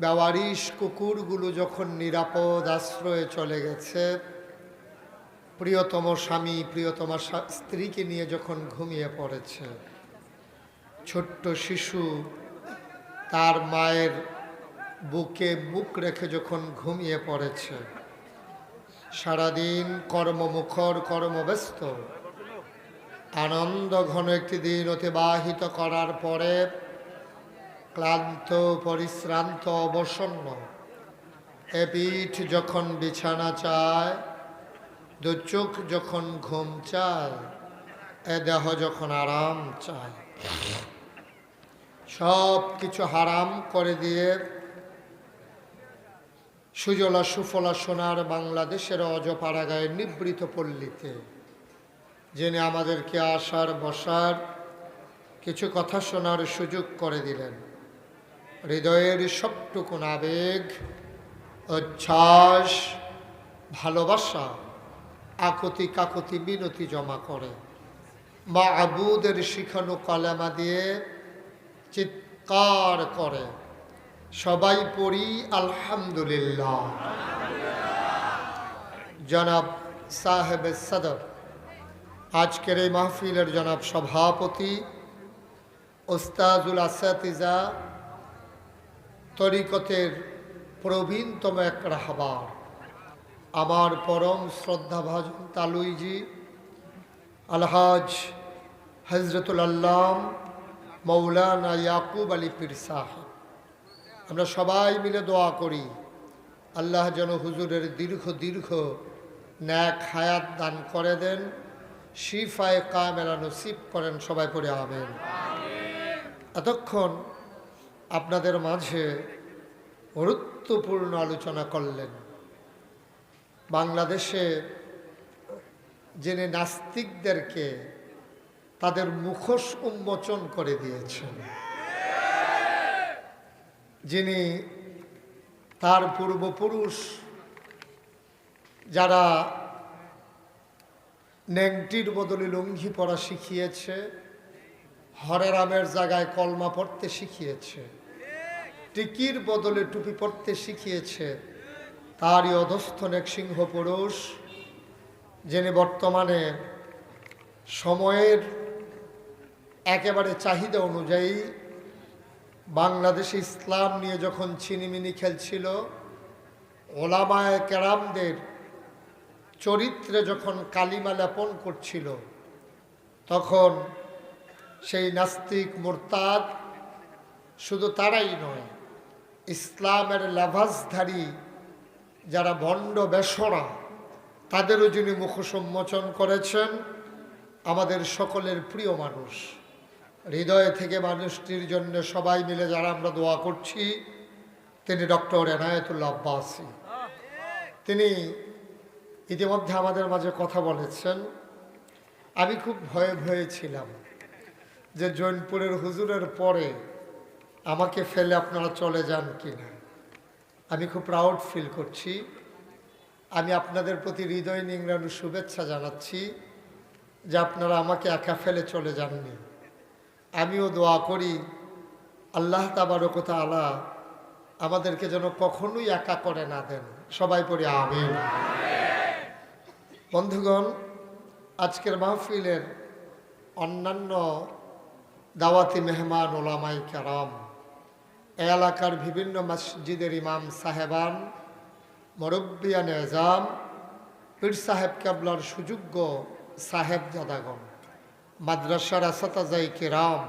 ব্যবহারিস কুকুরগুলো যখন নিরাপদ আশ্রয়ে চলে গেছে, প্রিয়তম স্বামী, প্রিয়তমা স্ত্রীকে নিয়ে যখন ঘুমিয়ে পড়েছে, ছোট্ট শিশু তার মায়ের বুকে বুক রেখে যখন ঘুমিয়ে পড়েছে, সারাদিন কর্মমুখর, কর্মব্যস্ত, আনন্দ ঘন একটি দিন অতিবাহিত করার পরে ক্লান্ত, পরিশ্রান্ত, অবসন্ন। এ পিঠ যখন বিছানা চায়, দু চোখ যখন ঘুম চায়, এ দেহ যখন আরাম চায়। সব কিছু হারাম করে দিয়ে সুজলা সুফলা সোনার বাংলাদেশের অজপাড়াগায় নিবৃত পল্লীতে, যিনি আমাদেরকে আসার বসার কিছু কথা শোনার সুযোগ করে দিলেন। হৃদয়ের সবটুকুন আবেগ উচ্ছ্বাস, ভালোবাসা, আকুতি কাকুতি বিনতি জমা করে। মা আবুদের শিখানো কলেমা দিয়ে চিৎকার করে, সবাই পড়ি আলহামদুলিল্লাহ। জনাব সাহেব সদর, আজকের এই মাহফিলের জনাব সভাপতি ওস্তাজুল আসাতিজা তরিকতের প্রবীণতম এক রাহবার। আমার পরম শ্রদ্ধাভাজন তালুইজি, আলহাজ হজরতুল আল্লাম মৌলানা ইয়াকুব আলী পীর সাহেব আমরা সবাই মিলে দোয়া করি, আল্লাহ যেন হুজুরের দীর্ঘ দীর্ঘ ন্যাক হায়াত দান করে দেন, শিফায় কামেলা নসিব করেন সবাই পড়ে আমেন। এতক্ষণ আপনাদের মাঝে গুরুত্বপূর্ণ আলোচনা করলেন। বাংলাদেশে যিনি নাস্তিকদেরকে তাদের মুখোশ উন্মোচন করে দিয়েছেন, যিনি তার পূর্বপুরুষ যারা ন্যাংটির বদলে লুঙ্গি পরা শিখিয়েছে হরে রামের জায়গায় কলমা পড়তে শিখিয়েছে টিকির বদলে টুপি পড়তে শিখিয়েছে তারই অধস্থন এক সিংহ পুরুষ, যিনি বর্তমানে সময়ের একেবারে চাহিদা অনুযায়ী বাংলাদেশে ইসলাম নিয়ে যখন ছিনিমিনি খেলছিল, ওলামায় কেরামদের চরিত্রে যখন কালিমা লেপন করছিল, তখন সেই নাস্তিক মোরতাদ শুধু তারাই নয় ইসলামের লেভাসধারী যারা ভণ্ড বেসরা, তাদেরও যিনি মুখোন্মোচন করেছেন, আমাদের সকলের প্রিয় মানুষ। হৃদয় থেকে মানুষটির জন্য সবাই মিলে যারা আমরা দোয়া করছি, তিনি ডক্টর এনায়েতুল্লাহ আব্বাসী। তিনি ইতিমধ্যে আমাদের মাঝে কথা বলেছেন। আমি খুব ভয়ে ভয়ে ছিলাম যে জৈনপুরের হুজুরের পরে আমাকে ফেলে আপনারা চলে যান কি না আমি খুব প্রাউড ফিল করছি। আমি আপনাদের প্রতি হৃদয় নিংড়ানোর শুভেচ্ছা জানাচ্ছি যে আপনারা আমাকে একা ফেলে চলে যাননি। আমিও দোয়া করি, আল্লাহ তাবারকতা আলা আমাদেরকে যেন কখনোই একা করে না দেন। সবাই পড়ি আমি বন্ধুগণ, আজকের মাহফিলের অন্যান্য দাওয়াতি মেহমান ওলামাই কারাম এলাকার বিভিন্ন মসজিদের ইমাম সাহেবান মরব্বিয়ান এজাম পীর সাহেব কেবলার সুযোগ্য সাহেব জাদাগণ, মাদ্রাসার আসাতাজাই কেরাম,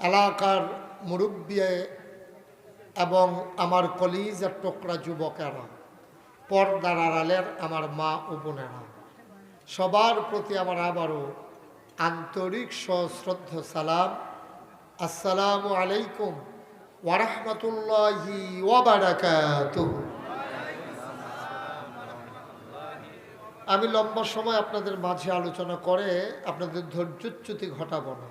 এলাকার মুরব্বিয়ে এবং আমার কলিজার টোকরা যুবকেরা, পর্দার আড়ালের আমার মা ও বোনেরা, সবার প্রতি আমার আবারও আন্তরিক সশ্রদ্ধ সালাম। আসসালামু আলাইকুম। ওয়ারহমতুল্লাহি আমি লম্বা সময় আপনাদের মাঝে আলোচনা করে আপনাদের ধৈর্যচ্যুতি ঘটাবো না।